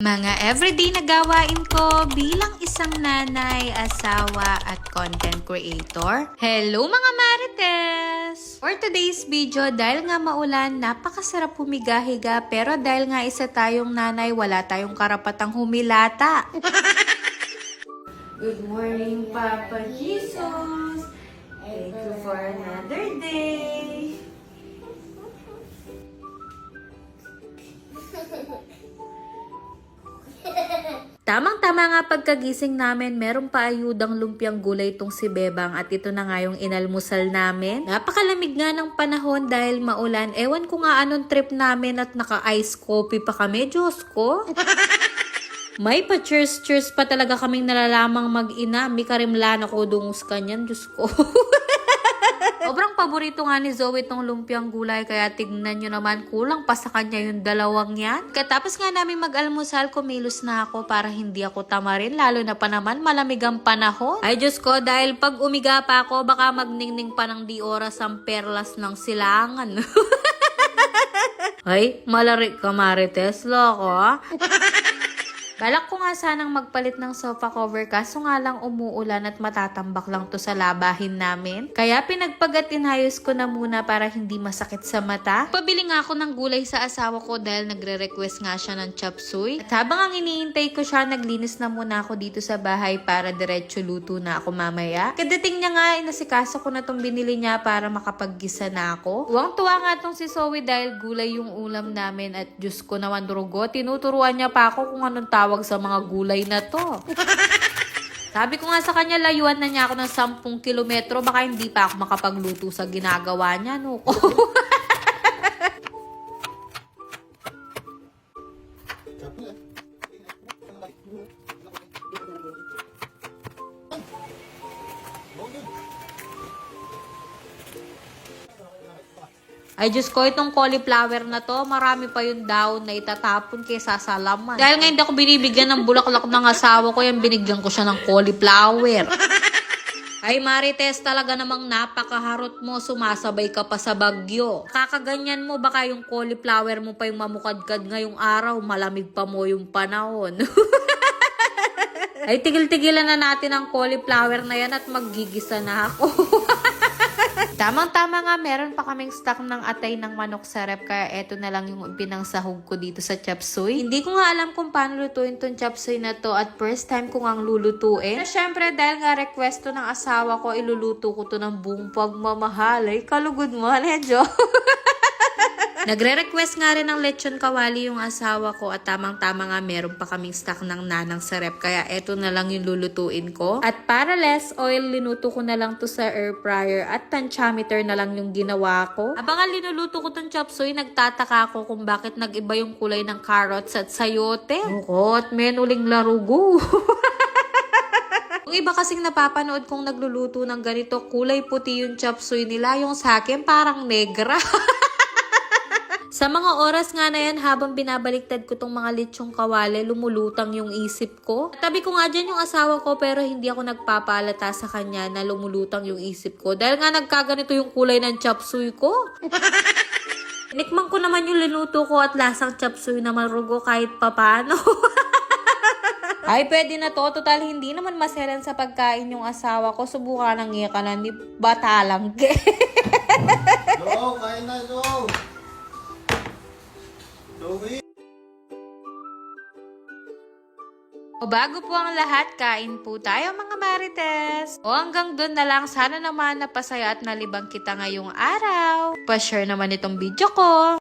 Mga everyday na gawain ko bilang isang nanay, asawa at content creator. Hello mga marites! For today's video, dahil nga maulan, napakasarap humiga-higa pero dahil nga isa tayong nanay, wala tayong karapatang humilata. Good morning, Papa Jesus! Thank you for another day! Tamang-tama nga pagkagising namin, meron pa ayudang lumpiang gulay itong si Bebang at ito na nga yung inalmusal namin. Napakalamig nga ng panahon dahil maulan. Ewan ko nga anong trip namin at naka-ice coffee pa kami. Diyos ko. May pa cheers cheers pa talaga kaming nalalamang mag-ina. May karimlan ako dungus kanyan. Diyos ko. Sobrang paborito nga ni Zoe itong lumpiang gulay kaya tignan nyo naman kulang pa sa kanya yung dalawang yan. Katapos nga namin mag-almusal, kumilos na ako para hindi ako tamarin lalo na pa naman malamig ang panahon. Ay Diyos ko, dahil pag umiga pa ako baka magningning pa ng di oras ang perlas ng silangan. Ay, malari ka Marites, loko ah. Balak ko nga sanang magpalit ng sofa cover kaso nga lang umuulan at matatambak lang to sa labahin namin. Kaya pinagpagat inayos ko na muna para hindi masakit sa mata. Pabili nga ako ng gulay sa asawa ko dahil nagre-request nga siya ng chop suey. At habang ang iniintay ko siya, naglinis na muna ako dito sa bahay para diretso luto na ako mamaya. Kadating niya nga, inasikaso ko na tong binili niya para makapaggisa na ako. Tuwang-tuwa nga tong si Zoe dahil gulay yung ulam namin at Diyos ko naman durugo. Tinuturuan niya pa ako kung anong tawag sa mga gulay na to. Sabi ko nga sa kanya, layuan na niya ako ng 10 kilometro. Baka hindi pa ako makapagluto sa ginagawa niya, no? Ay, Diyos ko, itong cauliflower na to, marami pa yung daon na itatapon kaysa sa laman. Dahil nga hindi ako binibigyan ng bulaklak ng asawa ko, yan binigyan ko siya ng cauliflower. Ay Marites, talaga namang napakaharot mo, sumasabay ka pa sa bagyo. Kakaganyan mo, baka yung cauliflower mo pa yung mamukadkad ngayong araw, malamig pa mo yung panahon. Ay, tigil-tigilan na natin ang cauliflower na yan at maggigisa na ako. Tamang-tama nga, meron pa kaming stock ng atay ng manok sa rep, kaya eto na lang yung pinangsahog ko dito sa chapsuy. Hindi ko nga alam kung paano lutuin tong chapsuy na to at first time ko nga lulutuin. Na syempre, dahil nga request to ng asawa ko, iluluto ko to ng buong pagmamahal. Ay, kalugod mo, medyo. Nagre-request nga rin ng lechon kawali yung asawa ko at tamang-tama nga meron pa kaming stock ng nanang sa rep kaya eto na lang yung lulutuin ko. At para less oil, linuto ko na lang to sa air fryer at tantiameter na lang yung ginawa ko. Abang nga linuluto ko tong chop suey, nagtataka ako kung bakit nag-iba yung kulay ng carrots at sayote. Oo, at menuling larugo. Yung iba kasing napapanood kong nagluluto ng ganito, kulay puti yung chop suey nila. Yung sa akin, parang negra. Sa mga oras nga na yan, habang binabaliktad ko tong mga lechong kawale, lumulutang yung isip ko. Tabi ko nga dyan yung asawa ko, pero hindi ako nagpapalata sa kanya na lumulutang yung isip ko. Dahil nga nagkaganito yung kulay ng chapsuy ko. Nikman ko naman yung linuto ko at lasang chapsuy na marugo kahit papano. Ay, pwede na to. Total, hindi naman maselan sa pagkain yung asawa ko. Subukan ng iya ka na, ni bata lang. Go, kain na, go! Joey! O bago po ang lahat, kain po tayo mga marites. O hanggang doon na lang, sana naman napasaya at nalibang kita ngayong araw. Pa-share naman itong video ko.